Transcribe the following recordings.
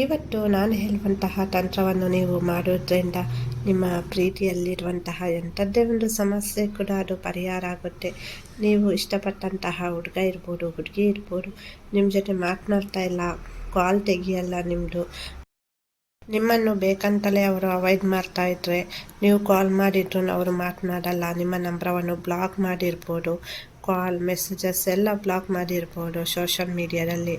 ಇವತ್ತು ನಾನು ಹೇಳುವಂತಹ ತಂತ್ರವನ್ನು ನೀವು ಮಾಡೋದ್ರಿಂದ ನಿಮ್ಮ ಪ್ರೀತಿಯಲ್ಲಿರುವಂತಹ ಎಂಥದ್ದೇ ಒಂದು ಸಮಸ್ಯೆ ಕೂಡ ಅದು ಪರಿಹಾರ ಆಗುತ್ತೆ. ನೀವು ಇಷ್ಟಪಟ್ಟಂತಹ ಹುಡುಗ ಇರ್ಬೋದು, ಹುಡುಗಿ ಇರ್ಬೋದು ನಿಮ್ಮ ಜೊತೆ ಮಾತನಾಡ್ತಾ ಇಲ್ಲ, ಕಾಲ್ ತೆಗಿಯಲ್ಲ ನಿಮ್ಮದು ನಿಮ್ಮನ್ನು ಬೇಕಂತಲೇ ಅವರು ಅವಾಯ್ಡ್ ಮಾಡ್ತಾ ಇದ್ರೆ, ನೀವು ಕಾಲ್ ಮಾಡಿದ್ರು ಅವರು ಮಾತನಾಡಲ್ಲ, ನಿಮ್ಮ ನಂಬರವನ್ನು ಬ್ಲಾಕ್ ಮಾಡಿರ್ಬೋದು, ಕಾಲ್, ಮೆಸೇಜಸ್ ಎಲ್ಲ ಬ್ಲಾಕ್ ಮಾಡಿರ್ಬೋದು ಸೋಷಲ್ ಮೀಡಿಯಾದಲ್ಲಿ.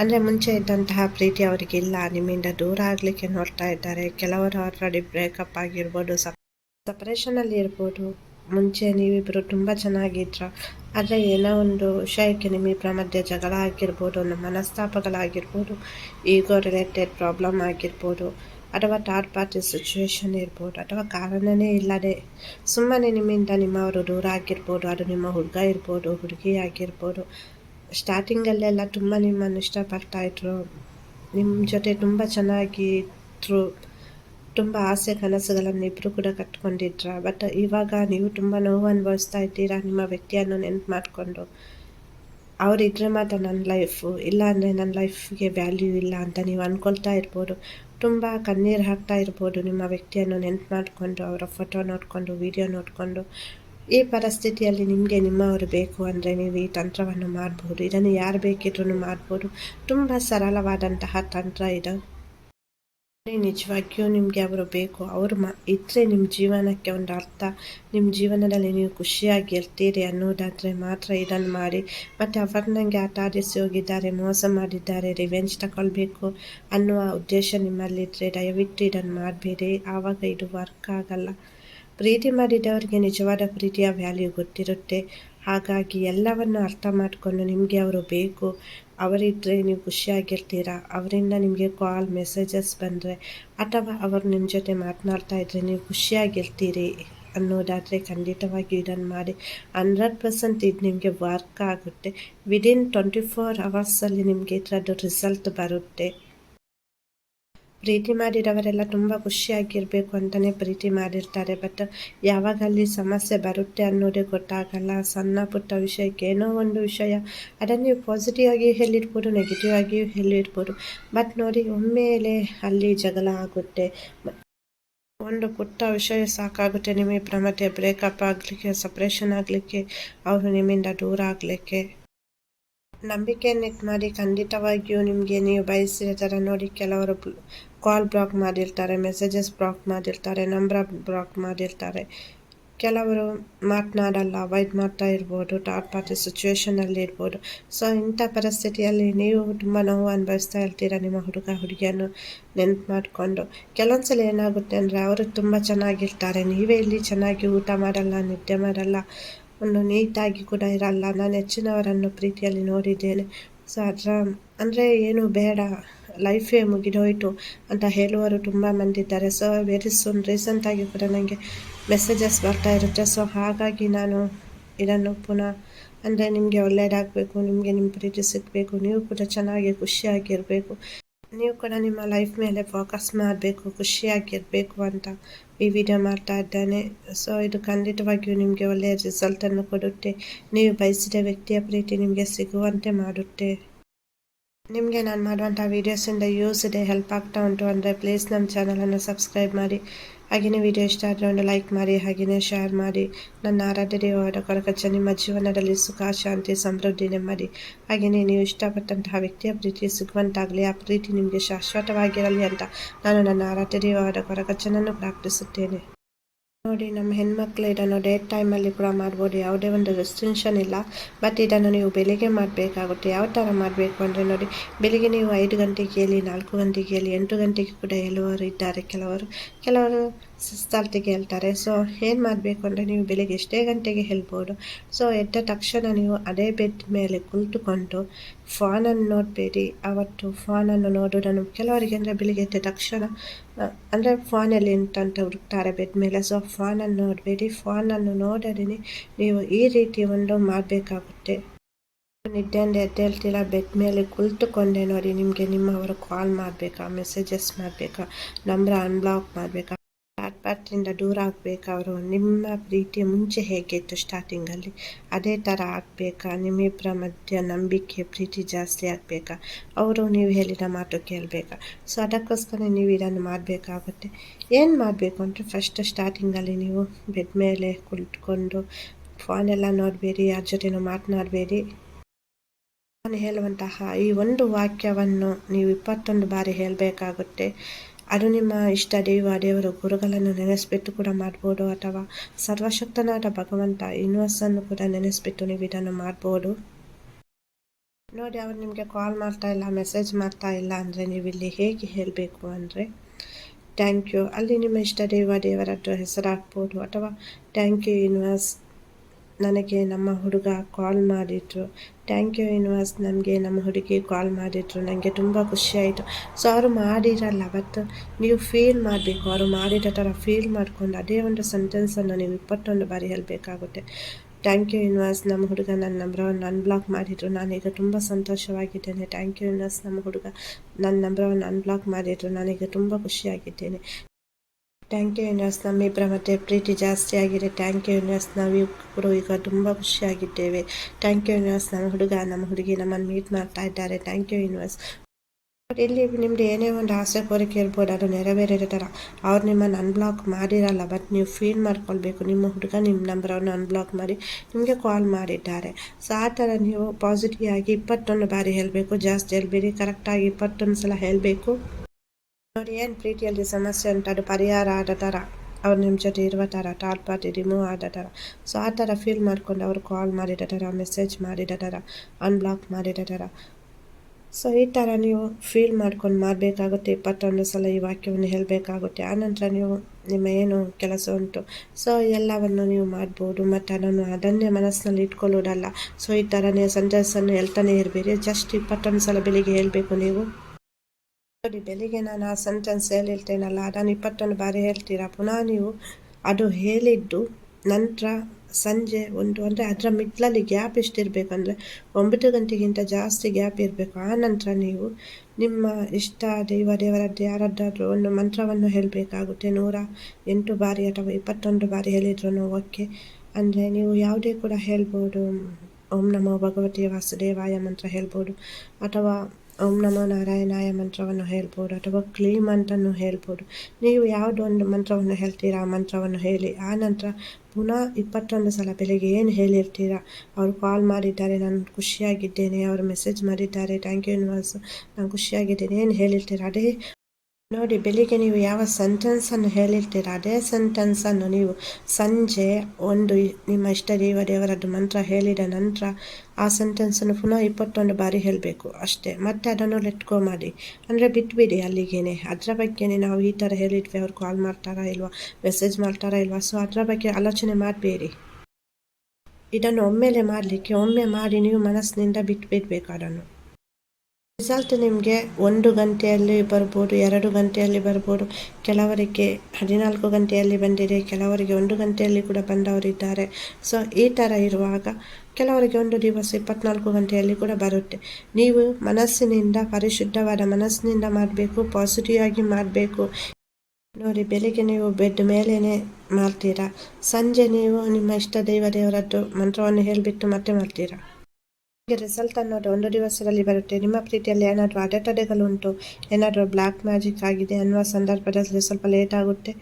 ಅಂದರೆ ಮುಂಚೆ ಇದ್ದಂತಹ ಪ್ರೀತಿ ಅವರಿಗಿಲ್ಲ. ನಿಮ್ಮಿಂದ ದೂರ ಆಗಲಿಕ್ಕೆ ನೋಡ್ತಾ ಇದ್ದಾರೆ. ಕೆಲವರು ಆಲ್ರೆಡಿ ಬ್ರೇಕಪ್ ಆಗಿರ್ಬೋದು ಸಪ್ರೇಷನಲ್ಲಿ ಇರ್ಬೋದು. ಮುಂಚೆ ನೀವಿಬ್ಬರು ತುಂಬ ಚೆನ್ನಾಗಿದ್ರ. ಆದರೆ ಏನೋ ಒಂದು ವಿಷಯಕ್ಕೆ ನಿಮ್ಮಿಬ್ಬರ ಮಧ್ಯೆ ಜಗಳ ಆಗಿರ್ಬೋದು, ಒಂದು ಮನಸ್ತಾಪಗಳಾಗಿರ್ಬೋದು ಈಗೋ ರಿಲೇಟೆಡ್ ಪ್ರಾಬ್ಲಮ್ ಆಗಿರ್ಬೋದು, ಅಥವಾ ಥರ್ಡ್ ಪಾರ್ಟಿ ಸಿಚುವೇಶನ್ ಇರ್ಬೋದು, ಅಥವಾ ಕಾರಣನೇ ಇಲ್ಲದೆ ಸುಮ್ಮನೆ ನಿಮ್ಮಿಂದ ನಿಮ್ಮವರು ದೂರ ಆಗಿರ್ಬೋದು, ಅದು ನಿಮ್ಮ ಹುಡುಗ ಇರ್ಬೋದು, ಹುಡುಗಿ ಆಗಿರ್ಬೋದು ಸ್ಟಾರ್ಟಿಂಗಲ್ಲೆಲ್ಲ ತುಂಬ ನಿಮ್ಮನ್ನು ಇಷ್ಟಪಡ್ತಾಯಿದ್ರು ನಿಮ್ಮ ಜೊತೆ ತುಂಬ ಚೆನ್ನಾಗಿದ್ರು ತುಂಬ ಆಸೆ ಕನಸುಗಳನ್ನು ಇಬ್ಬರು ಕೂಡ ಕಟ್ಕೊಂಡಿದ್ರ. ಬಟ್ ಇವಾಗ ನೀವು ತುಂಬ ನೋವು ಅನುಭವಿಸ್ತಾ ಇದ್ದೀರಾ? ನಿಮ್ಮ ವ್ಯಕ್ತಿಯನ್ನು ನೆನ್ಪು ಮಾಡಿಕೊಂಡು. ಅವರಿದ್ರೆ ಮಾತ್ರ ನನ್ನ ಲೈಫು. ಇಲ್ಲ ಅಂದರೆ ನನ್ನ ಲೈಫ್ಗೆ ವ್ಯಾಲ್ಯೂ ಇಲ್ಲ ಅಂತ ನೀವು ಅಂದ್ಕೊಳ್ತಾ ಇರ್ಬೋದು. ತುಂಬ ಕಣ್ಣೀರು ಹಾಕ್ತಾ ಇರ್ಬೋದು ನಿಮ್ಮ ವ್ಯಕ್ತಿಯನ್ನು ನೆನ್ಪು ಮಾಡಿಕೊಂಡು, ಅವರ ಫೋಟೋ ನೋಡಿಕೊಂಡು, ವಿಡಿಯೋ ನೋಡಿಕೊಂಡು. ಈ ಪರಿಸ್ಥಿತಿಯಲ್ಲಿ ನಿಮಗೆ ನಿಮ್ಮವರು ಬೇಕು ಅಂದರೆ ನೀವು ಈ ತಂತ್ರವನ್ನು ಮಾಡ್ಬೋದು. ಇದನ್ನು ಯಾರು ಬೇಕಿದ್ರೂ ಮಾಡ್ಬೋದು. ತುಂಬ ಸರಳವಾದಂತಹ ತಂತ್ರ ಇದು. ನಿಜವಾಗಿಯೂ ನಿಮಗೆ ಅವರು ಬೇಕು. ಅವರು ಮಾ ಇದ್ದರೆ ನಿಮ್ಮ ಜೀವನಕ್ಕೆ ಒಂದು ಅರ್ಥ. ನಿಮ್ಮ ಜೀವನದಲ್ಲಿ ನೀವು ಖುಷಿಯಾಗಿ ಇರ್ತೀರಿ ಅನ್ನೋದಾದರೆ ಮಾತ್ರ ಇದನ್ನು ಮಾಡಿ. ಮತ್ತು ಅವರು ನನಗೆ ಆಟ ಆಡಿಸಿ ಹೋಗಿದ್ದಾರೆ, ಮೋಸ ಮಾಡಿದ್ದಾರೆ, ರಿವೆಂಜ್ ತಗೊಳ್ಬೇಕು ಅನ್ನುವ ಉದ್ದೇಶ ನಿಮ್ಮಲ್ಲಿದ್ದರೆ ದಯವಿಟ್ಟು ಇದನ್ನು ಮಾಡಬೇಡಿ. ಆವಾಗ ಇದು ವರ್ಕ್ ಆಗಲ್ಲ. ಪ್ರೀತಿ ಮಾಡಿದವರಿಗೆ ನಿಜವಾದ ಪ್ರೀತಿಯ ವ್ಯಾಲ್ಯೂ ಗೊತ್ತಿರುತ್ತೆ. ಹಾಗಾಗಿ ಎಲ್ಲವನ್ನು ಅರ್ಥ ಮಾಡಿಕೊಂಡು ನಿಮಗೆ ಅವರು ಬೇಕು ಅವರಿದ್ದರೆ ನೀವು ಖುಷಿಯಾಗಿರ್ತೀರಾ, ಅವರಿಂದ ನಿಮಗೆ ಕಾಲ್ ಮೆಸೇಜಸ್ ಬಂದರೆ, ಅಥವಾ ಅವರು ನಿಮ್ಮ ಜೊತೆ ಮಾತನಾಡ್ತಾ ಇದ್ದರೆ ನೀವು ಖುಷಿಯಾಗಿರ್ತೀರಿ ಅನ್ನೋದಾದರೆ ಖಂಡಿತವಾಗಿ ಇದನ್ನು ಮಾಡಿ. ಹಂಡ್ರೆಡ್ ಪರ್ಸೆಂಟ್ ಇದು ನಿಮಗೆ ವರ್ಕ್ ಆಗುತ್ತೆ. ವಿದಿನ್ ಟ್ವೆಂಟಿ ಫೋರ್ ಅವರ್ಸಲ್ಲಿ ನಿಮಗೆ ಇದರದ್ದು ರಿಸಲ್ಟ್ ಬರುತ್ತೆ. ಪ್ರೀತಿ ಮಾಡಿರೋವರೆಲ್ಲ ತುಂಬ ಖುಷಿಯಾಗಿರಬೇಕು ಅಂತಲೇ ಪ್ರೀತಿ ಮಾಡಿರ್ತಾರೆ. ಬಟ್ ಯಾವಾಗ ಅಲ್ಲಿ ಸಮಸ್ಯೆ ಬರುತ್ತೆ ಅನ್ನೋದೇ ಗೊತ್ತಾಗಲ್ಲ. ಸಣ್ಣ ಪುಟ್ಟ ವಿಷಯಕ್ಕೆ ಏನೋ ಒಂದು ವಿಷಯ, ಅದನ್ನು ನೀವು ಪಾಸಿಟಿವ್ ಆಗಿಯೂ ಹೇಳಿರ್ಬೋದು ನೆಗೆಟಿವ್ ಆಗಿಯೂ ಹೇಳಿರ್ಬೋದು. ಬಟ್ ನೋಡಿ, ಒಮ್ಮೆಲೆ ಅಲ್ಲಿ ಜಗಳ ಆಗುತ್ತೆ. ಒಂದು ಪುಟ್ಟ ವಿಷಯ ಸಾಕಾಗುತ್ತೆ. ನಿಮಗೆ ಮಧ್ಯೆ ಬ್ರೇಕಪ್ ಆಗಲಿಕ್ಕೆ ಸಪ್ರೇಷನ್ ಆಗಲಿಕ್ಕೆ, ಅವರು ನಿಮ್ಮಿಂದ ದೂರ ಆಗಲಿಕ್ಕೆ. ನಂಬಿಕೆಯನ್ನು ಮಾಡಿ ಖಂಡಿತವಾಗಿಯೂ ನಿಮಗೆ ನೀವು ಬಯಸಿದ ಥರ ನೋಡಿ, ಕೆಲವರು ಕಾಲ್ ಬ್ಲಾಕ್ ಮಾಡಿರ್ತಾರೆ ಮೆಸೇಜಸ್ ಬ್ಲಾಕ್ ಮಾಡಿರ್ತಾರೆ ನಂಬರ್ ಬ್ಲಾಕ್ ಮಾಡಿರ್ತಾರೆ ಕೆಲವರು ಮಾತನಾಡಲ್ಲ ಅವಾಯ್ಡ್ ಮಾಡ್ತಾ ಇರ್ಬೋದು ಟಾಟ್ ಪಾರ್ಟಿ ಸಿಚುವೇಷನಲ್ಲಿ ಇರ್ಬೋದು. ಸೊ ಇಂಥ ಪರಿಸ್ಥಿತಿಯಲ್ಲಿ ನೀವು ತುಂಬ ನೋವು ಅನುಭವಿಸ್ತಾ ಇರ್ತೀರ ನಿಮ್ಮ ಹುಡುಗ, ಹುಡುಗಿಯನ್ನು ನೆನ್ಪು ಮಾಡಿಕೊಂಡು? ಕೆಲವೊಂದ್ಸಲ ಏನಾಗುತ್ತೆ ಅಂದರೆ ಅವರು ತುಂಬ ಚೆನ್ನಾಗಿರ್ತಾರೆ. ನೀವೇ ಇಲ್ಲಿ ಚೆನ್ನಾಗಿ ಊಟ ಮಾಡಲ್ಲ, ನಿದ್ದೆ ಮಾಡಲ್ಲ, ಒಂದು ನೀಟಾಗಿ ಕೂಡ ಇರಲ್ಲ. ನಾನು ಹೆಚ್ಚಿನವರನ್ನು ಪ್ರೀತಿಯಲ್ಲಿ ನೋಡಿದ್ದೇನೆ. ಸೊ ಅದರ ಅಂದರೆ ಏನು ಬೇಡ. ಲೈಫೇ ಮುಗಿದೋಯ್ತು ಅಂತ ಹೇಳುವರು ತುಂಬ ಮಂದಿ ಇದ್ದಾರೆ. ಸೊ ವೆರಿ ಸೂನ್ ರೀಸೆಂಟಾಗಿ ಕೂಡ ನನಗೆ ಮೆಸೇಜಸ್ ಬರ್ತಾ ಇರುತ್ತೆ. ಸೊ ಹಾಗಾಗಿ ನಾನು ಇದನ್ನು ಪುನಃ ಅಂದರೆ ನಿಮಗೆ ಒಳ್ಳೆಯದಾಗಬೇಕು ನಿಮಗೆ ನಿಮ್ಮ ಪ್ರೀತಿ ಸಿಗಬೇಕು, ನೀವು ಕೂಡ ಚೆನ್ನಾಗಿ ಖುಷಿಯಾಗಿರಬೇಕು. ನೀವು ಕೂಡ ನಿಮ್ಮ ಲೈಫ್ ಮೇಲೆ ಫೋಕಸ್ ಮಾಡಬೇಕು, ಖುಷಿಯಾಗಿರಬೇಕು ಅಂತ ಈ ವಿಡಿಯೋ ಮಾಡ್ತಾ ಇದ್ದಾನೆ. ಸೊ ಇದು ಖಂಡಿತವಾಗಿಯೂ ನಿಮಗೆ ಒಳ್ಳೆಯ ರಿಸಲ್ಟನ್ನು ಕೊಡುತ್ತೆ. ನೀವು ಬಯಸಿದ ವ್ಯಕ್ತಿಯ ಪ್ರೀತಿ ನಿಮಗೆ ಸಿಗುವಂತೆ ಮಾಡುತ್ತೆ. ನಿಮಗೆ ನಾನು ಮಾಡುವಂಥ ವೀಡಿಯೋಸಿಂದ ಯೂಸ್ ಇದೆ ಹೆಲ್ಪ್ ಆಗ್ತಾ ಉಂಟು ಅಂದರೆ ಪ್ಲೀಸ್ ನಮ್ಮ ಚಾನಲನ್ನು ಸಬ್ಸ್ಕ್ರೈಬ್ ಮಾಡಿ. ಹಾಗೆಯೇ ವಿಡಿಯೋ ಇಷ್ಟ ಆದರೆ ಒಂದು ಲೈಕ್ ಮಾಡಿ ಹಾಗೆಯೇ ಶೇರ್ ಮಾಡಿ. ನನ್ನ ಆರಾಧ್ಯ ದೇವರ ಕೊರಕಚ್ಚ ನಿಮ್ಮ ಜೀವನದಲ್ಲಿ ಸುಖ, ಶಾಂತಿ, ಸಮೃದ್ಧಿ ನೆಮ್ಮದಿ. ಹಾಗೆಯೇ ನೀವು ಇಷ್ಟಪಟ್ಟಂತಹ ವ್ಯಕ್ತಿಯ ಪ್ರೀತಿ ಸಿಗುವಂತಾಗಲಿ ಆ ಪ್ರೀತಿ ನಿಮಗೆ ಶಾಶ್ವತವಾಗಿರಲಿ ಅಂತ ನಾನು ನನ್ನ ಆರಾಧ್ಯ ದೇವರ ಕೊರಕಚ್ಚನನ್ನು ಪ್ರಾರ್ಥಿಸುತ್ತೇನೆ. ನೋಡಿ, ನಮ್ಮ ಹೆಣ್ಮಕ್ಳು ಇದನ್ನು ಡೇ ಟೈಮಲ್ಲಿ ಕೂಡ ಮಾಡ್ಬೋದು. ಯಾವುದೇ ಒಂದು ರೆಸ್ಟ್ರಿಕ್ಷನ್ ಇಲ್ಲ. ಬಟ್ ಇದನ್ನು ನೀವು ಬೆಳಿಗ್ಗೆ ಮಾಡಬೇಕಾಗುತ್ತೆ. ಯಾವ ಥರ ಮಾಡಬೇಕು ಅಂದರೆ ನೋಡಿ, ಬೆಳಿಗ್ಗೆ ನೀವು ಐದು ಗಂಟೆಗೆ ಹೇಳಿ ನಾಲ್ಕು ಗಂಟೆಗೆ ಹೇಳಿ ಎಂಟು ಗಂಟೆಗೆ ಕೂಡ ಹೇಳುವವರು ಇದ್ದಾರೆ ಕೆಲವರು. ಕೆಲವರು ಸುಸ್ತಾಲ್ತಿಗೆ ಹೇಳ್ತಾರೆ. ಸೊ ಏನು ಮಾಡಬೇಕು ಅಂದರೆ ನೀವು ಬೆಳಿಗ್ಗೆ ಎಷ್ಟೇ ಗಂಟೆಗೆ ಹೇಳ್ಬೋದು ಸೊ ಎದ್ದ ತಕ್ಷಣ ನೀವು ಅದೇ ಬೆಡ್ ಮೇಲೆ ಕುಳಿತುಕೊಂಡು ಫಾನನ್ನು ನೋಡಬೇಡಿ. ಅವತ್ತು ಫೋನನ್ನು ನೋಡೋದನ್ನು ಕೆಲವರಿಗೆ ಅಂದರೆ ಬೆಳಿಗ್ಗೆ ಎದ್ದ ತಕ್ಷಣ ಅಂದರೆ ಫೋನಲ್ಲಿ ಅಂತ ಹುಡುಕ್ತಾರೆ ಬೆಡ್ ಮೇಲೆ. ಸೊ ಫಾನನ್ನು ನೋಡಬೇಡಿ. ಫೋನನ್ನು ನೋಡದೇ ನೀವು ಈ ರೀತಿ ಒಂದು ಮಾಡಬೇಕಾಗುತ್ತೆ. ನಿದ್ದೆಯಿಂದ ಎದ್ದೇಳ್ತೀರ ಬೆಡ್ ಮೇಲೆ ಕುಳಿತುಕೊಂಡೆ ನೋಡಿ ನಿಮಗೆ ನಿಮ್ಮವರು ಕಾಲ್ ಮಾಡಬೇಕಾ ಮೆಸೇಜಸ್ ಮಾಡಬೇಕಾ ನಂಬರ್ ಅನ್ಬ್ಲಾಕ್ ಮಾಡಬೇಕಾ? ಅದರಿಂದ ದೂರ ಆಗಬೇಕಾ ಅವರು. ನಿಮ್ಮ ಪ್ರೀತಿ ಮುಂಚೆ ಹೇಗಿತ್ತು ಸ್ಟಾರ್ಟಿಂಗಲ್ಲಿ ಅದೇ ಥರ ಆಗಬೇಕಾ? ನಿಮ್ಮಿಬ್ಬರ ಮಧ್ಯ ನಂಬಿಕೆ, ಪ್ರೀತಿ ಜಾಸ್ತಿ ಆಗಬೇಕಾ? ಅವರು ನೀವು ಹೇಳಿದ ಮಾತು ಕೇಳಬೇಕಾ? ಸೊ ಅದಕ್ಕೋಸ್ಕರ ನೀವು ಇದನ್ನು ಮಾಡಬೇಕಾಗುತ್ತೆ. ಏನು ಮಾಡಬೇಕು ಅಂದರೆ ಫಸ್ಟ್ ಸ್ಟಾರ್ಟಿಂಗಲ್ಲಿ ನೀವು ಬೆಡ್ ಮೇಲೆ ಕುಳಿತುಕೊಂಡು ಫೋನೆಲ್ಲ ನೋಡಬೇಡಿ, ಯಾರ ಜೊತೆನೂ ಮಾತನಾಡಬೇಡಿ. ನಾನು ಹೇಳುವಂತಹ ಈ ಒಂದು ವಾಕ್ಯವನ್ನು ನೀವು ಇಪ್ಪತ್ತೊಂದು ಬಾರಿ ಹೇಳಬೇಕಾಗುತ್ತೆ. ಅದು ನಿಮ್ಮ ಇಷ್ಟ, ದೇವ, ದೇವರ ಗುರುಗಳನ್ನು ನೆನೆಸ್ಬಿಟ್ಟು ಕೂಡ ಮಾಡ್ಬೋದು ಅಥವಾ ಸರ್ವಶಕ್ತನಾದ ಭಗವಂತ ಯೂನಿವರ್ಸನ್ನು ಕೂಡ ನೆನೆಸ್ಬಿಟ್ಟು ನೀವು ಇದನ್ನು ಮಾಡ್ಬೋದು. ನೋಡಿ, ಅವರು ನಿಮಗೆ ಕಾಲ್ ಮಾಡ್ತಾ ಇಲ್ಲ ಮೆಸೇಜ್ ಮಾಡ್ತಾ ಇಲ್ಲ ಅಂದರೆ ನೀವು ಇಲ್ಲಿ ಹೇಗೆ ಹೇಳಬೇಕು ಅಂದರೆ ಥ್ಯಾಂಕ್ ಯು ಅಲ್ಲಿ ನಿಮ್ಮ ಇಷ್ಟ, ದೇವ ದೇವರದ್ದು ಹೆಸರಾಗ್ಬೋದು ಅಥವಾ ಥ್ಯಾಂಕ್ ಯು ಯೂನಿವರ್ಸ್ ನನಗೆ ನಮ್ಮ ಹುಡುಗ ಕಾಲ್ ಮಾಡಿದರು. ಥ್ಯಾಂಕ್ ಯು ಯೂನಿವರ್ಸ್ ನಮಗೆ ನಮ್ಮ ಹುಡುಗಿ ಕಾಲ್ ಮಾಡಿದರು. ನನಗೆ ತುಂಬ ಖುಷಿಯಾಯಿತು ಸೊ ಅವರು ಮಾಡಿರಲ್ಲ ಬಟ್ ನೀವು ಫೀಲ್ ಮಾಡಬೇಕು. ಅವರು ಮಾಡಿದ ಥರ ಫೀಲ್ ಮಾಡಿಕೊಂಡು ಅದೇ ಒಂದು ಸೆಂಟೆನ್ಸನ್ನು ನೀವು ಇಪ್ಪತ್ತೊಂದು ಬಾರಿ ಹೇಳಬೇಕಾಗುತ್ತೆ. ಥ್ಯಾಂಕ್ ಯು ಯೂನಿವರ್ಸ್ ನಮ್ಮ ಹುಡುಗ ನನ್ನ ನಂಬರವನ್ನು ಅನ್ಬ್ಲಾಕ್ ಮಾಡಿದರು. ನಾನೀಗ ತುಂಬ ಸಂತೋಷವಾಗಿದ್ದೇನೆ. ಥ್ಯಾಂಕ್ ಯು ಯೂನಿವರ್ಸ್ ನಮ್ಮ ಹುಡುಗ ನನ್ನ ನಂಬರವನ್ನು ಅನ್ಬ್ಲಾಕ್ ಮಾಡಿದರು. ನಾನೀಗ ತುಂಬ ಖುಷಿಯಾಗಿದ್ದೇನೆ. ಥ್ಯಾಂಕ್ ಯು ಯೂನಿವರ್ಸ್ ನಮ್ಮಿಬ್ಬರ ಮತ್ತು ಪ್ರೀತಿ ಜಾಸ್ತಿ ಆಗಿದೆ. ಥ್ಯಾಂಕ್ ಯು ಯೂನಿವರ್ಸ್ ನಾವಿಬ್ಬರು ಈಗ ತುಂಬ ಖುಷಿಯಾಗಿದ್ದೇವೆ. ಥ್ಯಾಂಕ್ ಯು ಯೂನಿವರ್ಸ್ ನಮ್ಮ ಹುಡುಗ, ನಮ್ಮ ಹುಡುಗಿ ನಮ್ಮನ್ನು ಮೀಟ್ ಮಾಡ್ತಾ ಇದ್ದಾರೆ. ಥ್ಯಾಂಕ್ ಯು ಯೂನಿವರ್ಸ್ ಇಲ್ಲಿ ನಿಮ್ದು ಏನೇ ಒಂದು ಆಸೆ ಕೋರಿಕೆ ಇರ್ಬೋದು, ಅದು ನೆರವೇರಿರೋ ಥರ ಅವ್ರು ನಿಮ್ಮನ್ನು ಅನ್ಬ್ಲಾಕ್ ಮಾಡಿರಲ್ಲ ಬಟ್ ನೀವು ಫೀಲ್ ಮಾಡ್ಕೊಳ್ಬೇಕು. ನಿಮ್ಮ ಹುಡುಗ ನಿಮ್ಮ ನಂಬರನ್ನು ಅನ್ಬ್ಲಾಕ್ ಮಾಡಿ ನಿಮಗೆ ಕಾಲ್ ಮಾಡಿದ್ದಾರೆ. ಸೊ ಆ ಥರ ನೀವು ಪಾಸಿಟಿವ್ ಆಗಿ ಇಪ್ಪತ್ತೊಂದು ಬಾರಿ ಹೇಳಬೇಕು. ಜಾಸ್ತಿ ಹೇಳಬೇಡಿ. ಕರೆಕ್ಟಾಗಿ ಇಪ್ಪತ್ತೊಂದು ಸಲ ಹೇಳಬೇಕು. ನೋಡಿ, ಏನು ಪ್ರೀತಿಯಲ್ಲಿ ಸಮಸ್ಯೆ ಅಂತ ಅದು ಪರಿಹಾರ ಆದ ಥರ ಅವ್ರು ನಿಮ್ಮ ಜೊತೆ ಇರುವ ಥರ ಟಾಲ್ ಪಾರ್ಟಿ ರಿಮೂವ್ ಆದ ಥರ. ಸೊ ಆ ಥರ ಫೀಲ್ ಮಾಡ್ಕೊಂಡು ಅವ್ರು ಕಾಲ್ ಮಾಡಿದ ಥರ ಮೆಸೇಜ್ ಮಾಡಿದ ಥರ ಅನ್ಬ್ಲಾಕ್ ಮಾಡಿದ ಥರ. ಸೊ ಈ ಥರ ನೀವು ಫೀಲ್ ಮಾಡ್ಕೊಂಡು ಮಾಡಬೇಕಾಗುತ್ತೆ, ಇಪ್ಪತ್ತೊಂದು ಸಲ ಈ ವಾಕ್ಯವನ್ನು ಹೇಳಬೇಕಾಗುತ್ತೆ. ಆನಂತರ ನೀವು ನಿಮ್ಮ ಏನು ಕೆಲಸ ಉಂಟು. ಸೊ ಎಲ್ಲವನ್ನು ನೀವು ಮಾಡ್ಬೋದು, ಮತ್ತು ಅದನ್ನು ಅದನ್ನೇ ಮನಸ್ಸಿನಲ್ಲಿ ಇಟ್ಕೊಳ್ಳೋದಲ್ಲ. ಸೊ ಈ ಥರನೇ ಸಂಜೆಸನ್ನು ಹೇಳ್ತಾನೆ ಇರಬೇಡಿ. ಜಸ್ಟ್ ಇಪ್ಪತ್ತೊಂದು ಸಲ ಬೆಳಿಗ್ಗೆ ಹೇಳಬೇಕು ನೀವು. ನೋಡಿ ಬೆಳಿಗ್ಗೆ ನಾನು ಆ ಸೆಂಟೆನ್ಸ್ ಹೇಳಿರ್ತೇನಲ್ಲ ಅದನ್ನು ಇಪ್ಪತ್ತೊಂದು ಬಾರಿ ಹೇಳ್ತೀರಾ ಪುನಃ ನೀವು ಅದು ಹೇಳಿದ್ದು ನಂತರ ಸಂಜೆ ಒಂದು ಅಂದರೆ ಅದರ ಮಿಡ್ಲಲ್ಲಿ ಗ್ಯಾಪ್ ಎಷ್ಟಿರಬೇಕು ಅಂದರೆ ಒಂಬತ್ತು ಗಂಟೆಗಿಂತ ಜಾಸ್ತಿ ಗ್ಯಾಪ್ ಇರಬೇಕು ಆ ನಂತರ ನೀವು ನಿಮ್ಮ ಇಷ್ಟ ದೈವ ದೇವರದ್ದು ಯಾರದ್ದಾದರೂ ಒಂದು ಮಂತ್ರವನ್ನು ಹೇಳಬೇಕಾಗುತ್ತೆ ನೂರ ಎಂಟು ಬಾರಿ ಅಥವಾ ಇಪ್ಪತ್ತೊಂದು ಬಾರಿ ಹೇಳಿದ್ರು ಓಕೆ ಅಂದರೆ ನೀವು ಯಾವುದೇ ಕೂಡ ಹೇಳ್ಬೋದು ಓಂ ನಮೋ ಭಗವತಿ ವಾಸುದೇವಾಯ ಮಂತ್ರ ಹೇಳ್ಬೋದು ಅಥವಾ ಓಂ ನಮೋ ನಾರಾಯಣಾಯ ಮಂತ್ರವನ್ನು ಹೇಳ್ಬೋದು ಅಥವಾ ಕ್ಲೀಮ್ ಅಂತಲೂ ಹೇಳ್ಬೋದು. ನೀವು ಯಾವುದೊಂದು ಮಂತ್ರವನ್ನು ಹೇಳ್ತೀರಾ, ಆ ಮಂತ್ರವನ್ನು ಹೇಳಿ. ಆ ನಂತರ ಪುನಃ ಇಪ್ಪತ್ತೊಂದು ಸಲ ಬೆಳಿಗ್ಗೆ ಏನು ಹೇಳಿರ್ತೀರಾ? ಅವರು ಕಾಲ್ ಮಾಡಿದ್ದಾರೆ, ನಾನು ಖುಷಿಯಾಗಿದ್ದೇನೆ. ಅವರು ಮೆಸೇಜ್ ಮಾಡಿದ್ದಾರೆ ಥ್ಯಾಂಕ್ ಯು ಯೂನಿವರ್ಸ್ ನಾನು ಖುಷಿಯಾಗಿದ್ದೇನೆ. ಏನು ಹೇಳಿರ್ತೀರಾ? ಅದೇ ನೋಡಿ, ಬೆಳಿಗ್ಗೆ ನೀವು ಯಾವ ಸೆಂಟೆನ್ಸನ್ನು ಹೇಳಿರ್ತೀರ, ಅದೇ ಸೆಂಟೆನ್ಸನ್ನು ನೀವು ಸಂಜೆ ಒಂದು ನಿಮ್ಮ ಇಷ್ಟ ದೇವ ದೇವರದ್ದು ಮಂತ್ರ ಹೇಳಿದ ನಂತರ ಆ ಸೆಂಟೆನ್ಸನ್ನು ಪುನಃ ಇಪ್ಪತ್ತೊಂದು ಬಾರಿ ಹೇಳಬೇಕು ಅಷ್ಟೇ. ಮತ್ತೆ ಅದನ್ನು ಲೆಟ್ಕೋ ಮಾಡಿ. ಅಂದರೆ ಬಿಟ್ಬಿಡಿ ಅಲ್ಲಿಗೇನೆ. ಅದರ ಬಗ್ಗೆನೇ ನಾವು ಈ ಥರ ಹೇಳಿದ್ವಿ, ಅವ್ರು ಕಾಲ್ ಮಾಡ್ತಾರಾ ಇಲ್ವಾ ಮೆಸೇಜ್ ಮಾಡ್ತಾರಾ ಇಲ್ವಾ ಸೊ ಅದರ ಬಗ್ಗೆ ಆಲೋಚನೆ ಮಾಡಬೇಡಿ. ಇದನ್ನು ಒಮ್ಮೆಲೆ ಮಾಡಲಿಕ್ಕೆ, ಒಮ್ಮೆ ಮಾಡಿ ನೀವು ಮನಸ್ಸಿನಿಂದ ಬಿಟ್ಬಿಡ್ಬೇಕು ಅದನ್ನು. ರಿಸಲ್ಟ್ ನಿಮಗೆ ಒಂದು ಗಂಟೆಯಲ್ಲಿ ಬರ್ಬೋದು, ಎರಡು ಗಂಟೆಯಲ್ಲಿ ಬರ್ಬೋದು. ಕೆಲವರಿಗೆ ಹದಿನಾಲ್ಕು ಗಂಟೆಯಲ್ಲಿ ಬಂದಿದೆ, ಕೆಲವರಿಗೆ ಒಂದು ಗಂಟೆಯಲ್ಲಿ ಕೂಡ ಬಂದವರಿದ್ದಾರೆ ಸೊ ಈ ಥರ ಇರುವಾಗ ಕೆಲವರಿಗೆ ಒಂದು ದಿವಸ ಇಪ್ಪತ್ನಾಲ್ಕು ಗಂಟೆಯಲ್ಲಿ ಕೂಡ ಬರುತ್ತೆ. ನೀವು ಮನಸ್ಸಿನಿಂದ ಪರಿಶುದ್ಧವಾದ ಮನಸ್ಸಿನಿಂದ ಮಾಡಬೇಕು ಪಾಸಿಟಿವ್ ಆಗಿ ಮಾಡಬೇಕು. ನೋಡಿ, ಬೆಳಿಗ್ಗೆ ನೀವು ಬೆಡ್ ಮೇಲೇ ಮಾಡ್ತೀರಾ? ಸಂಜೆ ನೀವು ನಿಮ್ಮ ಇಷ್ಟ ದೈವ ದೇವರದ್ದು ಮಂತ್ರವನ್ನು ಹೇಳಿಬಿಟ್ಟು ಮತ್ತೆ ಮಾಡ್ತೀರಾ? ರಿಸಲ್ಟ್ ಅನ್ನೋದು ಒಂದು ದಿವಸದಲ್ಲಿ ಬರುತ್ತೆ. ನಿಮ್ಮ ಪ್ರೀತಿಯಲ್ಲಿ ಏನಾದರೂ ಅಡೆತಡೆಗಳುಂಟು ಏನಾದರೂ ಬ್ಲ್ಯಾಕ್ ಮ್ಯಾಜಿಕ್ ಆಗಿದೆ ಅನ್ನುವ ಸಂದರ್ಭದಲ್ಲಿ ಸ್ವಲ್ಪ ಲೇಟ್ ಆಗುತ್ತೆ.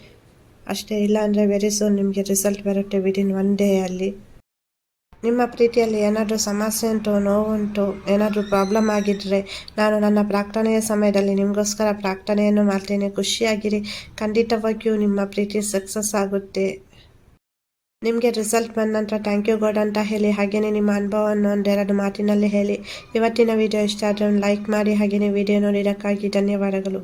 ಅಷ್ಟೇ ಇಲ್ಲ ಅಂದರೆ ವೆರಿ ಸೂನ್ ನಿಮಗೆ ರಿಸಲ್ಟ್ ಬರುತ್ತೆ ವಿದಿನ್ ಒನ್ ಡೇ ಅಲ್ಲಿ. ನಿಮ್ಮ ಪ್ರೀತಿಯಲ್ಲಿ ಏನಾದರೂ ಸಮಸ್ಯೆ ಉಂಟು ನೋವುಂಟು ಏನಾದರೂ ಪ್ರಾಬ್ಲಮ್ ಆಗಿದ್ದರೆ ನಾನು ನನ್ನ ಪ್ರಾರ್ಥನೆಯ ಸಮಯದಲ್ಲಿ ನಿಮಗೋಸ್ಕರ ಪ್ರಾರ್ಥನೆಯನ್ನು ಮಾಡ್ತೇನೆ. ಖುಷಿಯಾಗಿರಿ. ಖಂಡಿತವಾಗಿಯೂ ನಿಮ್ಮ ಪ್ರೀತಿ ಸಕ್ಸಸ್ ಆಗುತ್ತೆ. ನಿಮಗೆ ರಿಸಲ್ಟ್ ಬಂದ ನಂತರ ಥ್ಯಾಂಕ್ ಯು ಗಾಡ್ ಅಂತ ಹೇಳಿ ಹಾಗೆಯೇ ನಿಮ್ಮ ಅನುಭವವನ್ನು ಒಂದೆರಡು ಮಾತಿನಲ್ಲಿ ಹೇಳಿ. ಇವತ್ತಿನ ವಿಡಿಯೋ ಇಷ್ಟ ಆದರೆ ಲೈಕ್ ಮಾಡಿ ಹಾಗೆಯೇ ವಿಡಿಯೋ ನೋಡಿದ್ದಕ್ಕಾಗಿ ಧನ್ಯವಾದಗಳು.